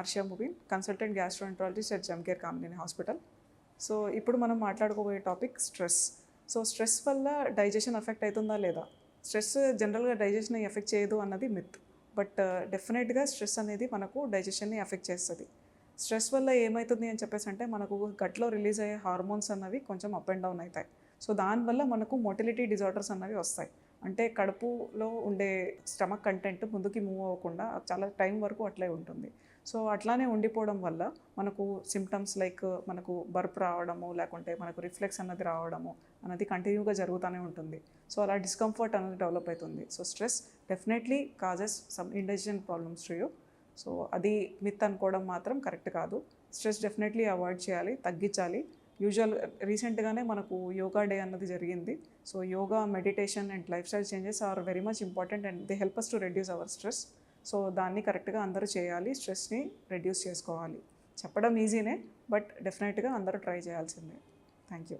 Arshiya Mubeen consultant gastroenterologist at Gemcare Kamineni hospital so ఇప్పుడు మనం మాట్లాడుకోబోయే టాపిక్ స్ట్రెస్ సో స్ట్రెస్ వల్ల digestion effect అవుతుందా లేదా? స్ట్రెస్ జనరల్గా డైజెషన్ ఎఫెక్ట్ చేయదు అన్నది మిత్ బట్ డెఫినెట్గా స్ట్రెస్ అనేది మనకు డైజెషన్ని ఎఫెక్ట్ చేస్తుంది. స్ట్రెస్ వల్ల ఏమవుతుంది అని చెప్పేసి అంటే మనకు గట్లో రిలీజ్ అయ్యే హార్మోన్స్ అన్నవి కొంచెం అప్ అండ్ డౌన్ అవుతాయి. సో దానివల్ల మనకు మొటిలిటీ డిజార్డర్స్ అన్నవి వస్తాయి. అంటే కడుపులో ఉండే స్టమక్ కంటెంట్ ముందుకి మూవ్ అవ్వకుండా చాలా టైం వరకు అట్లే ఉంటుంది. సో అట్లానే ఉండిపోవడం వల్ల మనకు సిమ్టమ్స్ లైక్ మనకు బర్ప్ రావడము లేకుంటే మనకు రిఫ్లెక్స్ అన్నది రావడము అన్నది కంటిన్యూగా జరుగుతూనే ఉంటుంది. సో అలా డిస్కంఫర్ట్ అనేది డెవలప్ అవుతుంది. So stress definitely causes some indigestion problems to you so అది మిత్ అనుకోవడం మాత్రం కరెక్ట్ కాదు. స్ట్రెస్ డెఫినెట్లీ అవాయిడ్ చేయాలి తగ్గించాలి. యూజువల్ రీసెంట్గానే మనకు యోగా డే అన్నది జరిగింది. So yoga meditation and life style changes are very much important and they help us to reduce our stress so దాన్ని కరెక్ట్గా అందరూ చేయాలి స్ట్రెస్ని రెడ్యూస్ చేసుకోవాలి. చెప్పడం ఈజీనే బట్ డెఫినెట్గా అందరూ ట్రై చేయాల్సిందే. Thank you